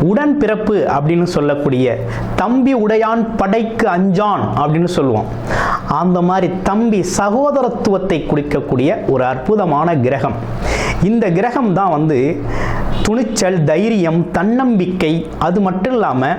உடன் பிறப்பு அப்படின்னு சொல்லக்கூடிய தம்பி உடையான் படைக்கு அஞ்சான் அப்படின்னு சொல்லுவோம். அந்த மாதிரி தம்பி சகோதரத்துவத்தை குறிக்கக்கூடிய ஒரு அற்புதமான கிரகம். இந்த கிரகம் தான் வந்து துணிச்சல் தைரியம் தன்னம்பிக்கை அது மட்டும் இல்லாமல்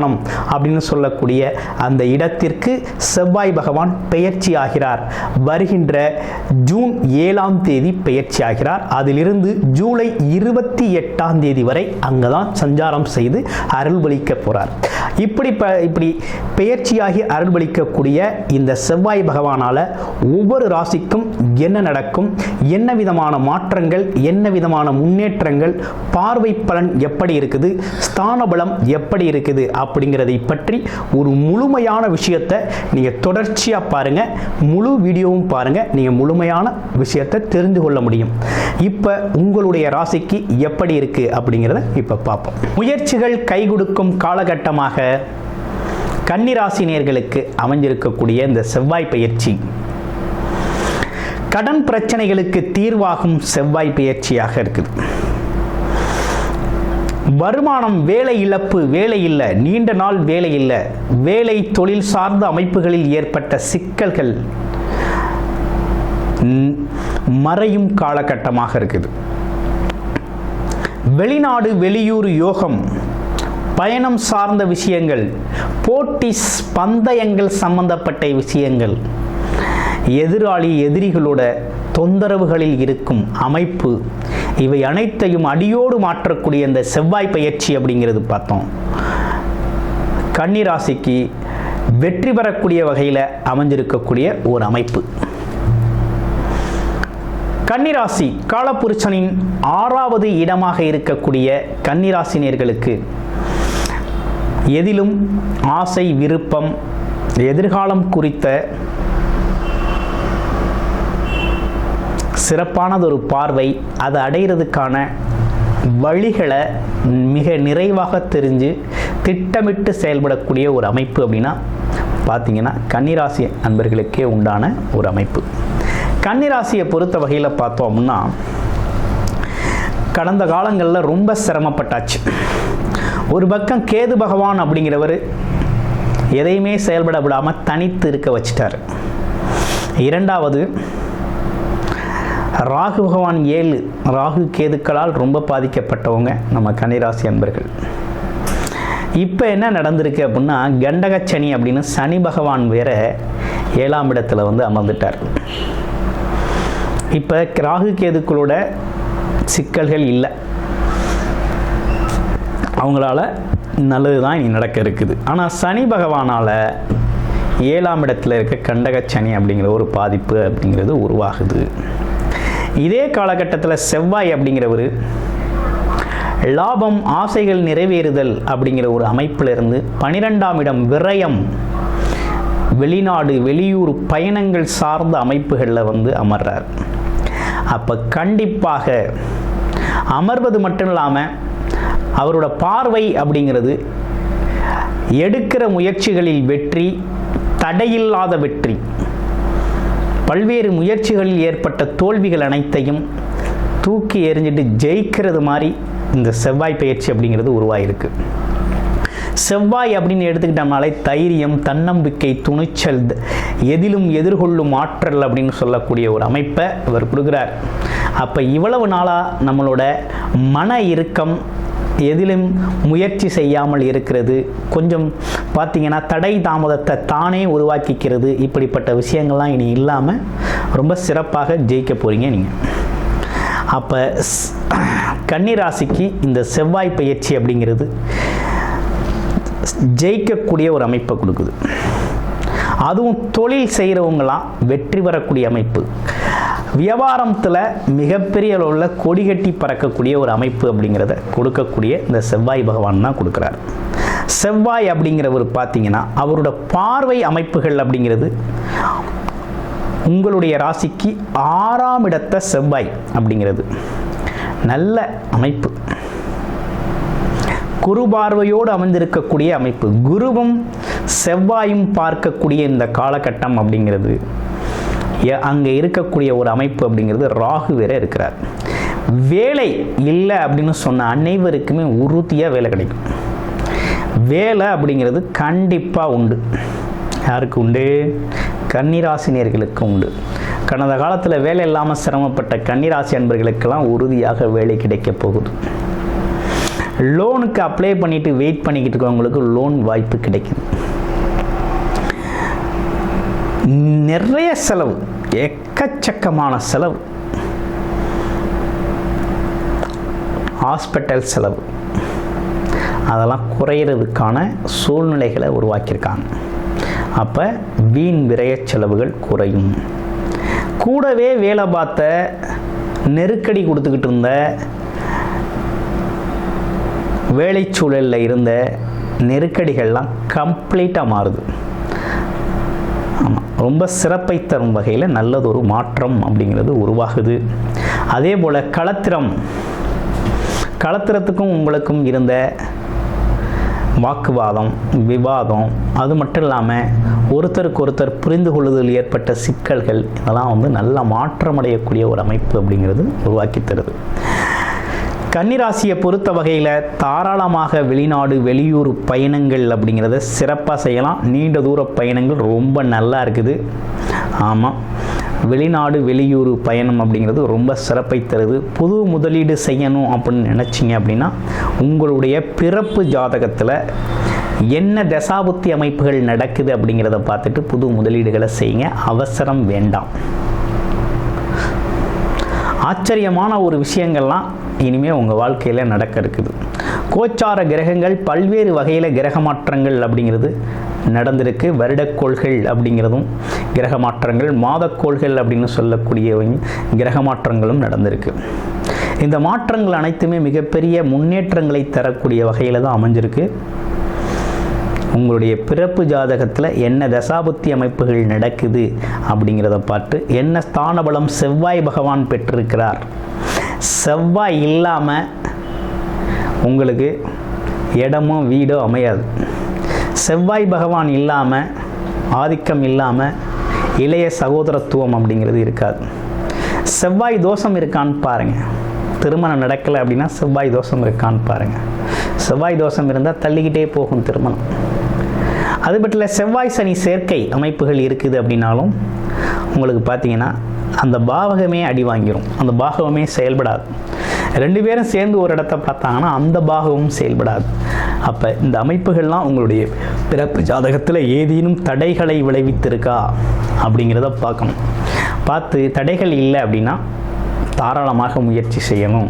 அப்படின்னு சொல்லக்கூடிய அந்த இடத்திற்கு செவ்வாய் பகவான் பெயர்ச்சி ஆகிறார் வருகின்ற ஜூன் ஏழாம் தேதி பெயர்ச்சி ஆகிறார் அதிலிருந்து ஜூலை இருபத்தி எட்டாம் தேதி வரை அங்கே தான் சஞ்சாரம் செய்து அருள்பளிக்க போகிறார் இப்படி ப இப்படி பெயர்ச்சியாகி அருள்பளிக்கக்கூடிய இந்த செவ்வாய் பகவானால் ஒவ்வொரு ராசிக்கும் என்ன நடக்கும்? என்ன விதமான மாற்றங்கள்? என்ன விதமான முன்னேற்றங்கள்? பார்வை பலன் எப்படி இருக்குது? ஸ்தான பலம் எப்படி இருக்குது? அப்படிங்கிறதை பற்றி ஒரு முழுமையான விஷயத்தை நீங்கள் தொடர்ச்சியாக பாருங்கள் முழு வீடியோவும் பாருங்கள் நீங்கள் முழுமையான விஷயத்தை தெரிந்து கொள்ள முடியும். இப்போ உங்களுடைய ராசிக்கு எப்படி இருக்குது அப்படிங்கிறத இப்போ பார்ப்போம். முயற்சிகள் கை கொடுக்கும் காலகட்டமாக கன்னிராசினியர்களுக்கு அமைஞ்சிருக்கக்கூடிய இந்த செவ்வாய் பயிற்சி. கடன் பிரச்சனைகளுக்கு தீர்வாகும் செவ்வாய் பயிற்சியாக இருக்குது. வருமானம் வேலை இழப்பு வேலை இல்லை நீண்ட நாள் வேலை இல்லை வேலை தொழில் சார்ந்த அமைப்புகளில் ஏற்பட்ட சிக்கல்கள் மறையும் காலகட்டமாக இருக்குது. வெளிநாடு வெளியூர் யோகம் பயணம் சார்ந்த விஷயங்கள் போட்டிஸ் பந்தயங்கள் சம்பந்தப்பட்ட விஷயங்கள் எதிராளி எதிரிகளோட தொந்தரவுகளில் இருக்கும் அமைப்பு இவை அனைத்தையும் அடியோடு மாற்றக்கூடிய இந்த செவ்வாய் பயிற்சி அப்படிங்கிறது பார்த்தோம். கன்னிராசிக்கு வெற்றி பெறக்கூடிய வகையில் அமைஞ்சிருக்கக்கூடிய ஒரு அமைப்பு. கன்னிராசி காலபுருஷனின் ஆறாவது இடமாக இருக்கக்கூடிய கன்னிராசினியர்களுக்கு எதிலும் ஆசை விருப்பம் எதிர்காலம் குறித்த சிறப்பானதொரு பார்வை. அதை அடைகிறதுக்கான வழிகளை மிக நிறைவாக தெரிஞ்சு திட்டமிட்டு செயல்படக்கூடிய ஒரு அமைப்பு அப்படின்னா பார்த்தீங்கன்னா கன்னிராசி அன்பர்களுக்கே உண்டான ஒரு அமைப்பு. கன்னிராசியை பொறுத்த வகையில் பார்த்தோம் அப்படின்னா கடந்த காலங்களில் ரொம்ப சிரமப்பட்டாச்சு. ஒரு பக்கம் கேது பகவான் அப்படிங்கிறவர் எதையுமே செயல்பட விடாமல் தனித்து இருக்க வச்சிட்டார். இரண்டாவது ராகு பகவான் ஏழு ராகு கேதுக்களால் ரொம்ப பாதிக்கப்பட்டவங்க நம்ம கன்னிராசி அன்பர்கள். இப்போ என்ன நடந்திருக்கு அப்படின்னா கண்டகச்சனி அப்படின்னு சனி பகவான் வேற ஏழாம் இடத்துல வந்து அமர்ந்துட்டார். இப்போ ராகு கேதுக்களோட சிக்கல்கள் இல்லை. அவங்களால நல்லது தான் இனி நடக்க இருக்குது. ஆனால் சனி பகவானால் ஏழாம் இடத்துல இருக்க கண்டகச்சனி அப்படிங்கிற ஒரு பாதிப்பு அப்படிங்கிறது உருவாகுது. இதே காலகட்டத்தில் செவ்வாய் அப்படிங்கிறவர் லாபம் ஆசைகள் நிறைவேறுதல் அப்படிங்கிற ஒரு அமைப்பிலிருந்து பனிரெண்டாம் இடம் விரயம். வெளிநாடு வெளியூர் பயணங்கள் சார்ந்த அமைப்புகளில் வந்து அமர்றார். அப்போ கண்டிப்பாக அமர்வது மட்டும் இல்லாமல் அவரோட பார்வை அப்படிங்கிறது எடுக்கிற முயற்சிகளில் வெற்றி தடையில்லாத வெற்றி. பல்வேறு முயற்சிகளில் ஏற்பட்ட தோல்விகள் அனைத்தையும் தூக்கி எறிஞ்சிட்டு ஜெயிக்கிறது மாதிரி இந்த செவ்வாய் பயிற்சி அப்படிங்கிறது உருவாயிருக்கு. செவ்வாய் அப்படின்னு எடுத்துக்கிட்டோம்னாலே தைரியம் தன்னம்பிக்கை துணிச்சல் எதிலும் எதிர்கொள்ளும் ஆற்றல் அப்படின்னு சொல்லக்கூடிய ஒரு அமைப்பை இவர் கொடுக்குறார். அப்போ இவ்வளவு நாளாக நம்மளோட மன இறுக்கம் எதிலும் முயற்சி செய்யாமல் இருக்கிறது. கொஞ்சம் பார்த்தீங்கன்னா தடை தாமதத்தை தானே உருவாக்கிக்கிறது. இப்படிப்பட்ட விஷயங்கள்லாம் இனி இல்லாமல் ரொம்ப சிறப்பாக ஜெயிக்க போகிறீங்க நீங்கள் அப்போ கன்னிராசிக்கு இந்த செவ்வாய் பயிற்சி அப்படிங்கிறது ஜெயிக்கக்கூடிய ஒரு அமைப்பை கொடுக்குது. அதுவும் தொழில் செய்கிறவங்களாம் வெற்றி பெறக்கூடிய அமைப்பு. வியாபாரத்தில் மிகப்பெரிய அளவில் கொடி கட்டி பறக்கக்கூடிய ஒரு அமைப்பு அப்படிங்கிறத கொடுக்கக்கூடிய இந்த செவ்வாய் பகவான் தான் கொடுக்குறார். செவ்வாய் அப்படிங்கிறவர் பார்த்தீங்கன்னா அவரோட பார்வை அமைப்புகள் அப்படிங்கிறது உங்களுடைய ராசிக்கு ஆறாம் இடத்த செவ்வாய் அப்படிங்கிறது. நல்ல அமைப்பு. குரு பார்வையோடு அமைந்திருக்கக்கூடிய அமைப்பு. குருவும் செவ்வாயும் பார்க்கக்கூடிய இந்த காலகட்டம் அப்படிங்கிறது. அங்கே இருக்கக்கூடிய ஒரு அமைப்பு அப்படிங்கிறது ராகு வேற இருக்கிறார். வேலை இல்லை அப்படின்னு சொன்ன அனைவருக்குமே உறுதியாக வேலை கிடைக்கும். வேலை அப்படிங்கிறது கண்டிப்பாக உண்டு. யாருக்கு உண்டு? கன்னிராசினியர்களுக்கு உண்டு. கடந்த காலத்தில் வேலை இல்லாமல் சிரமப்பட்ட கன்னிராசி அன்பர்களுக்கெல்லாம் உறுதியாக வேலை கிடைக்க போகுது. லோனுக்கு அப்ளை பண்ணிவிட்டு வெயிட் பண்ணிக்கிட்டு இருக்கவங்களுக்கு லோன் வாய்ப்பு கிடைக்குது. நிறைய செலவு எக்கச்சக்கமான செலவு. ஹாஸ்பிட்டல் செலவு. அதெல்லாம் குறையிறதுக்கான சூழ்நிலைகளை உருவாக்கியிருக்காங்க. அப்போ வீண் விரைய செலவுகள் குறையும். கூடவே வேலை பார்த்த நெருக்கடி கொடுத்துக்கிட்டு இருந்த வேலை சூழலில் இருந்த நெருக்கடிகள்லாம் கம்ப்ளீட்டாக மாறுது. ஆமாம் ரொம்ப சிறப்பை தரும் வகையில் நல்லதொரு மாற்றம் அப்படிங்கிறது உருவாகுது. அதே போல் களத்திரம். களத்திரத்துக்கும் உங்களுக்கும் இருந்த வாக்குவாதம் விவாதம் அது மட்டும் இல்லாமல் ஒருத்தருக்கு ஒருத்தர் புரிந்து கொள்ளுதல் ஏற்பட்ட சிக்கல்கள் இதெல்லாம் வந்து நல்ல மாற்றமடையக்கூடிய ஒரு அமைப்பு அப்படிங்கிறது உருவாக்கி தருது. கன்னிராசியை பொறுத்த வகையில் தாராளமாக வெளிநாடு வெளியூர் பயணங்கள் அப்படிங்கிறத சிறப்பாக செய்யலாம். நீண்ட தூர பயணங்கள் ரொம்ப நல்லா இருக்குது. ஆமாம் வெளிநாடு வெளியூர் பயணம் அப்படிங்கிறது ரொம்ப சிறப்பை தருது. புது முதலீடு செய்யணும் அப்படின்னு நினச்சிங்க அப்படின்னா உங்களுடைய பிறப்பு ஜாதகத்தில் என்ன தசாபுத்தி அமைப்புகள் நடக்குது அப்படிங்கிறத பார்த்துட்டு புது முதலீடுகளை செய்யுங்க. அவசரம் வேண்டாம். ஆச்சரியமான ஒரு விஷயங்கள்லாம் இனிமேல் உங்கள் வாழ்க்கையில் நடக்க இருக்குது. கோச்சார கிரகங்கள் பல்வேறு வகையில் கிரக மாற்றங்கள் அப்படிங்கிறது நடந்திருக்கு. வருடக்கோள்கள் அப்படிங்கிறதும் கிரக மாற்றங்கள் மாதக்கோள்கள் அப்படின்னு சொல்லக்கூடிய கிரக மாற்றங்களும் நடந்திருக்கு. இந்த மாற்றங்கள் அனைத்துமே மிகப்பெரிய முன்னேற்றங்களை தரக்கூடிய வகையில் தான் அமைஞ்சிருக்கு. உங்களுடைய பிறப்பு ஜாதகத்தில் என்ன தசாபுத்தி அமைப்புகள் நடக்குது அப்படிங்கிறத பார்த்து என்ன ஸ்தானபலம் செவ்வாய் பகவான் பெற்றிருக்கிறார். செவ்வாய் இல்லாமல் உங்களுக்கு இடமோ வீடோ அமையாது. செவ்வாய் பகவான் இல்லாமல் ஆதிக்கம் இல்லாமல் இளைய சகோதரத்துவம் அப்படிங்கிறது இருக்காது. செவ்வாய் தோஷம் இருக்கான்னு பாருங்கள் திருமணம் நடக்கலை அப்படின்னா செவ்வாய் தோஷம் இருக்கான்னு பாருங்கள் செவ்வாய் தோஷம் இருந்தால் தள்ளிக்கிட்டே போகும் திருமணம். அது பற்றில செவ்வாய் சனி சேர்க்கை அமைப்புகள் இருக்குது அப்படின்னாலும் உங்களுக்கு பார்த்தீங்கன்னா அந்த பாவகமே அடி வாங்கிரும். அந்த பாகவமே செயல்படாது. ரெண்டு பேரும் சேர்ந்து ஒரு இடத்த பார்த்தாங்கன்னா அந்த பாகமும் செயல்படாது. அப்போ இந்த அமைப்புகள்லாம் உங்களுடைய பிறப்பு ஜாதகத்தில் ஏதேனும் தடைகளை விளைவித்திருக்கா அப்படிங்கிறத பார்க்கணும். பார்த்து தடைகள் இல்லை அப்படின்னா தாராளமாக முயற்சி செய்யணும்.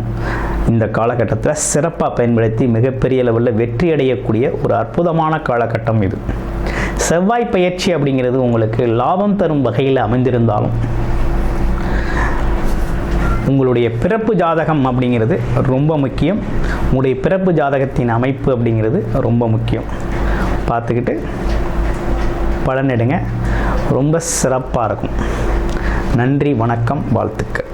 இந்த காலகட்டத்தில் சிறப்பாக பயன்படுத்தி மிகப்பெரிய லெவலில் வெற்றி அடையக்கூடிய ஒரு அற்புதமான காலகட்டம் இது. செவ்வாய் பயிற்சி அப்படிங்கிறது உங்களுக்கு லாபம் தரும் வகையில் அமைந்திருந்தாலும் உங்களுடைய பிறப்பு ஜாதகம் அப்படிங்கிறது ரொம்ப முக்கியம். உங்களுடைய பிறப்பு ஜாதகத்தின் அமைப்பு அப்படிங்கிறது ரொம்ப முக்கியம். பார்த்துக்கிட்டு பலனிடுங்க ரொம்ப சிறப்பாக இருக்கும். நன்றி வணக்கம் வாழ்த்துக்கள்.